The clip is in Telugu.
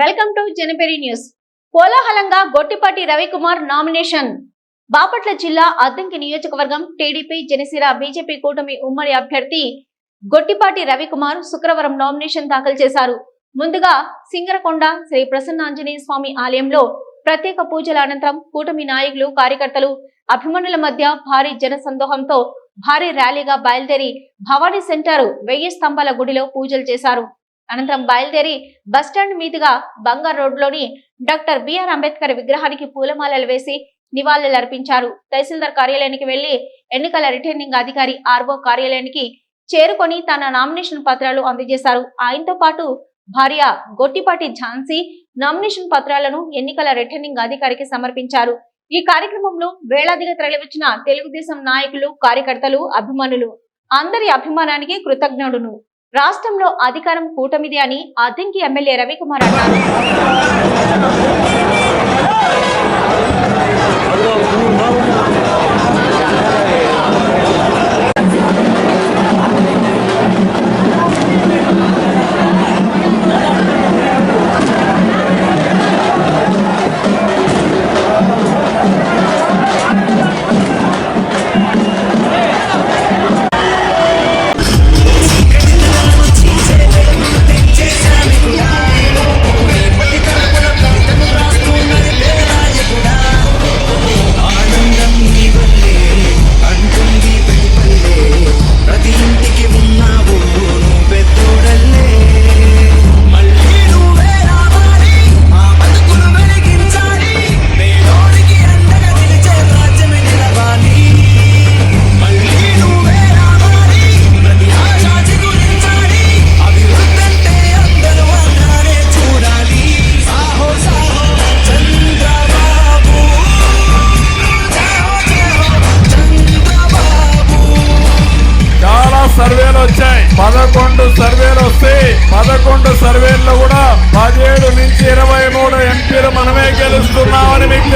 Welcome to జనపేరి news. కోలాహలంగా గొట్టిపాటి రవికుమార్ నామినేషన్. బాపట్ల జిల్లా అద్దంకి నియోజకవర్గం టీడీపీ జనసేన బీజేపీ కూటమి ఉమ్మడి అభ్యర్థి గొట్టిపాటి రవికుమార్ శుక్రవారం నామినేషన్ దాఖలు చేశారు. ముందుగా సింగరకొండ శ్రీ ప్రసన్నాంజనేయ స్వామి ఆలయంలో ప్రత్యేక పూజల అనంతరం కూటమి నాయకులు కార్యకర్తలు అభిమానుల మధ్య భారీ జన సందోహంతో భారీ ర్యాలీగా బయలుదేరి భవానీ సెంటర్ వెయ్యి స్తంభాల గుడిలో పూజలు చేశారు. అనంతరం బయలుదేరి బస్టాండ్ మీదుగా బంగారు రోడ్లోని డాక్టర్ బిఆర్ అంబేద్కర్ విగ్రహానికి పూలమాలలు వేసి నివాళులర్పించారు. తహసీల్దార్ కార్యాలయానికి వెళ్ళి ఎన్నికల రిటర్నింగ్ అధికారి ఆర్ఓ కార్యాలయానికి చేరుకొని తన నామినేషన్ పత్రాలు అందజేశారు. ఆయనతో పాటు భార్య గొట్టిపాటి ఝాన్సీ నామినేషన్ పత్రాలను ఎన్నికల రిటర్నింగ్ అధికారికి సమర్పించారు. ఈ కార్యక్రమంలో వేలాదిగా తరలివచ్చిన తెలుగుదేశం నాయకులు కార్యకర్తలు అభిమానులు అందరి అభిమానానికి కృతజ్ఞుడును. రాష్ట్రంలో అధికారం కూటమిది అని అద్దంకి ఎమ్మెల్యే రవికుమార్ అన్నారు. పదకొండు సర్వేలు వస్తే పదకొండు సర్వేల్లో కూడా పదిహేడు నుంచి ఇరవై మూడు ఎంపీలు మనమే గెలుస్తున్నామని మీకు